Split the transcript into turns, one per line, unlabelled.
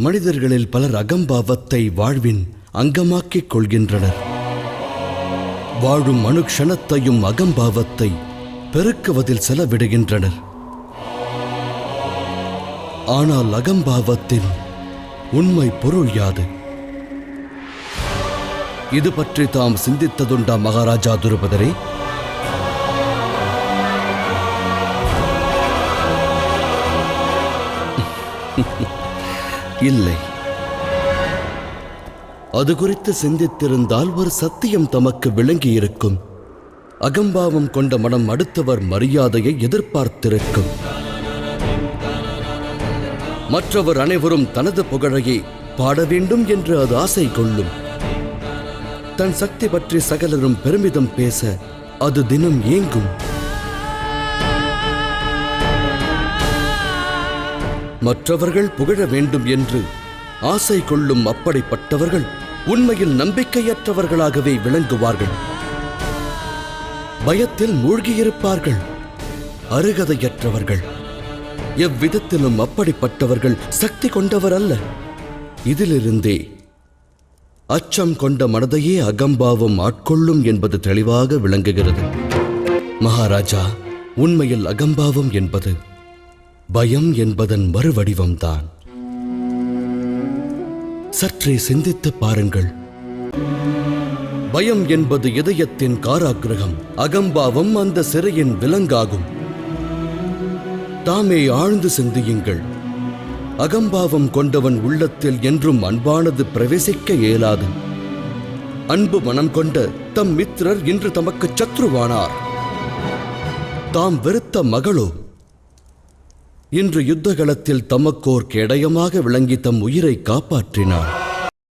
மனிதர்களில் பலர் அகம்பாவத்தை வாழ்வின் அங்கமாக்கிக் கொள்கின்றனர். வாழும் அணுக்ஷணத்தையும் அகம்பாவத்தை பெருக்குவதில் செலவிடுகின்றனர். ஆனால் அகம்பாவத்தின் உண்மை பொருள் யாது? இது பற்றி தாம் சிந்தித்ததுண்டா மகாராஜா துருபதரே? இல்லை. அது குறித்து சிந்தித்திருந்தால் ஒரு சத்தியம் தமக்கு விளங்கியிருக்கும். அகம்பாவம் கொண்ட மனம் அடுத்தவர் மரியாதையை எதிர்பார்த்திருக்கும். மற்றவர் அனைவரும் தனது புகழையே பாட வேண்டும் என்று அது ஆசை கொள்ளும். தன் சக்தி பற்றி சகலரும் பெருமிதம் பேச அது தினம் ஏங்கும் மற்றவர்கள் புகழ வேண்டும் என்று ஆசை கொள்ளும் அப்படிப்பட்டவர்கள் உண்மையில் நம்பிக்கையற்றவர்களாகவே விளங்குவார்கள். பயத்தில் மூழ்கியிருப்பார்கள். அருகதையற்றவர்கள். எவ்விதத்திலும் அப்படிப்பட்டவர்கள் சக்தி கொண்டவர் அல்ல இதிலிருந்தே அச்சம் கொண்ட மனதையே அகம்பாவம் ஆட்கொள்ளும் என்பது தெளிவாக விளங்குகிறது. மகாராஜா உண்மையில் அகம்பாவம் என்பது பயம் என்பதன் மறுவடிவம்தான். சற்றே சிந்தித்து பாருங்கள். பயம் என்பது இதயத்தின் காராகிரகம் அகம்பாவம் அந்த சிறையின் விலங்காகும். தாமே ஆழ்ந்து சிந்தியுங்கள். அகம்பாவம் கொண்டவன் உள்ளத்தில் என்றும் அன்பானது பிரவேசிக்க இயலாது. அன்பு மனம் கொண்ட தம் மித்திரர் இன்று தமக்கு சத்ருவானார். தாம் வெறுத்த மகளோ? இன்று யுத்தகலத்தில் தமக்கோர் கேடயமாக விளங்கி தம் உயிரை காப்பாற்றினார்.